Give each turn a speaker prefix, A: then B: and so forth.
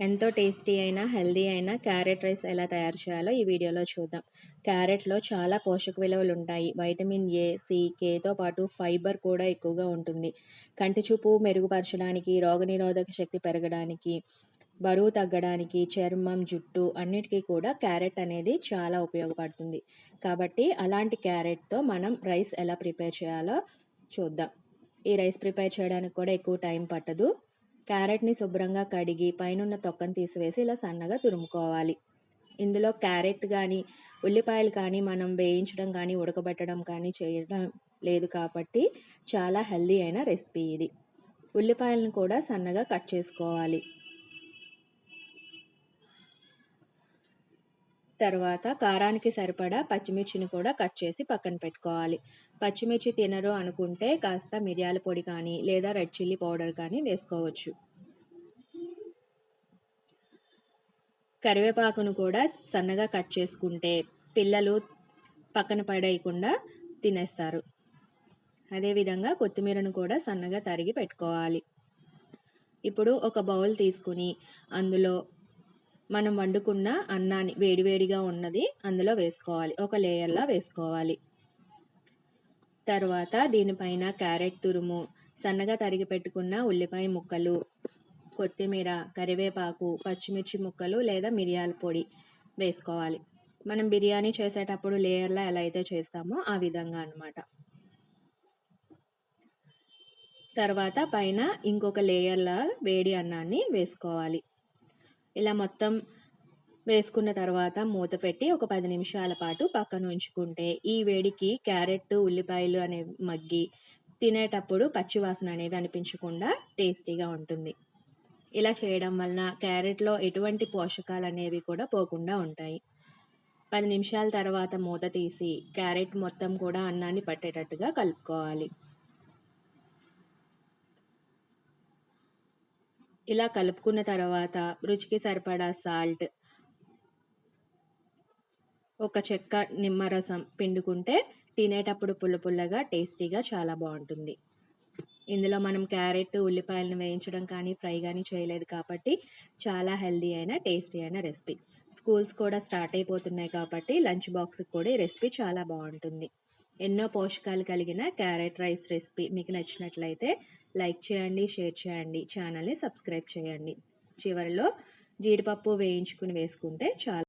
A: ఎంతో టేస్టీ అయిన హెల్దీ అయిన క్యారెట్ రైస్ ఎలా తయారు చేయాలో ఈ వీడియోలో చూద్దాం. క్యారెట్లో చాలా పోషక విలువలు ఉంటాయి. వైటమిన్ ఏ సి కేతో పాటు ఫైబర్ కూడా ఎక్కువగా ఉంటుంది. కంటి చూపు మెరుగుపరచడానికి రోగనిరోధక శక్తి పెరగడానికి బరువు తగ్గడానికి చర్మం జుట్టు అన్నిటికీ కూడా క్యారెట్ అనేది చాలా ఉపయోగపడుతుంది. కాబట్టి అలాంటి క్యారెట్తో మనం రైస్ ఎలా ప్రిపేర్ చేయాలో చూద్దాం. ఈ రైస్ ప్రిపేర్ చేయడానికి కూడా ఎక్కువ టైం పట్టదు. క్యారెట్ని శుభ్రంగా కడిగి పైనున్న తొక్కను తీసివేసి ఇలా సన్నగా తురుముకోవాలి. ఇందులో క్యారెట్ కానీ ఉల్లిపాయలు కానీ మనం వేయించడం కానీ ఉడకబెట్టడం కానీ చేయడం లేదు కాబట్టి చాలా హెల్దీ అయిన రెసిపీ ఇది. ఉల్లిపాయలను కూడా సన్నగా కట్ చేసుకోవాలి. తర్వాత కారానికి సరిపడా పచ్చిమిర్చిని కూడా కట్ చేసి పక్కన పెట్టుకోవాలి. పచ్చిమిర్చి తినరు అనుకుంటే కాస్త మిరియాల పొడి కానీ లేదా రెడ్ చిల్లీ పౌడర్ కానీ వేసుకోవచ్చు. కరివేపాకును కూడా సన్నగా కట్ చేసుకుంటే పిల్లలు పక్కన పడేయకుండా తినేస్తారు. అదేవిధంగా కొత్తిమీరను కూడా సన్నగా తరిగి పెట్టుకోవాలి. ఇప్పుడు ఒక బౌల్ తీసుకుని అందులో మనం వండుకున్న అన్నాన్ని వేడివేడిగా ఉన్నది అందులో వేసుకోవాలి. ఒక లేయర్లా వేసుకోవాలి. తర్వాత దీనిపైన క్యారెట్ తురుము సన్నగా తరిగి పెట్టుకున్న ఉల్లిపాయ ముక్కలు కొత్తిమీర కరివేపాకు పచ్చిమిర్చి ముక్కలు లేదా మిరియాల పొడి వేసుకోవాలి. మనం బిర్యానీ చేసేటప్పుడు లేయర్లా ఎలా అయితే చేస్తామో ఆ విధంగా అనమాట తర్వాత పైన ఇంకొక లేయర్లా వేడి అన్నాన్ని వేసుకోవాలి. ఇలా మొత్తం వేసుకున్న తర్వాత మూత పెట్టి ఒక పది నిమిషాల పాటు పక్కన ఉంచుకుంటే ఈ వేడికి క్యారెట్ ఉల్లిపాయలు అనేవి మగ్గి తినేటప్పుడు పచ్చివాసన అనేవి అనిపించకుండా టేస్టీగా ఉంటుంది. ఇలా చేయడం వలన క్యారెట్లో ఎటువంటి పోషకాలు అనేవి కూడా పోకుండా ఉంటాయి. పది నిమిషాల తర్వాత మూత తీసి క్యారెట్ మొత్తం కూడా అన్నాన్ని పట్టేటట్టుగా కలుపుకోవాలి. ఇలా కలుపుకున్న తర్వాత రుచికి సరిపడా సాల్ట్ ఒక చెక్క నిమ్మరసం పిండుకుంటే తినేటప్పుడు పుల్ల పుల్లగా టేస్టీగా చాలా బాగుంటుంది. ఇందులో మనం క్యారెట్ ఉల్లిపాయలను వేయించడం కానీ ఫ్రై కానీ చేయలేదు కాబట్టి చాలా హెల్దీ అయిన టేస్టీ అయిన రెసిపీ. స్కూల్స్ కూడా స్టార్ట్ అయిపోతున్నాయి కాబట్టి లంచ్ బాక్స్కి కూడా ఈ రెసిపీ చాలా బాగుంటుంది. ఎన్నో పోషకాలు కలిగిన క్యారెట్ రైస్ రెసిపీ. మీకు నచ్చినట్లయితే లైక్ చేయండి షేర్ చేయండి ఛానల్ని సబ్స్క్రైబ్ చేయండి. చివరిలో జీడిపప్పు వేయించుకుని వేసుకుంటే చాలా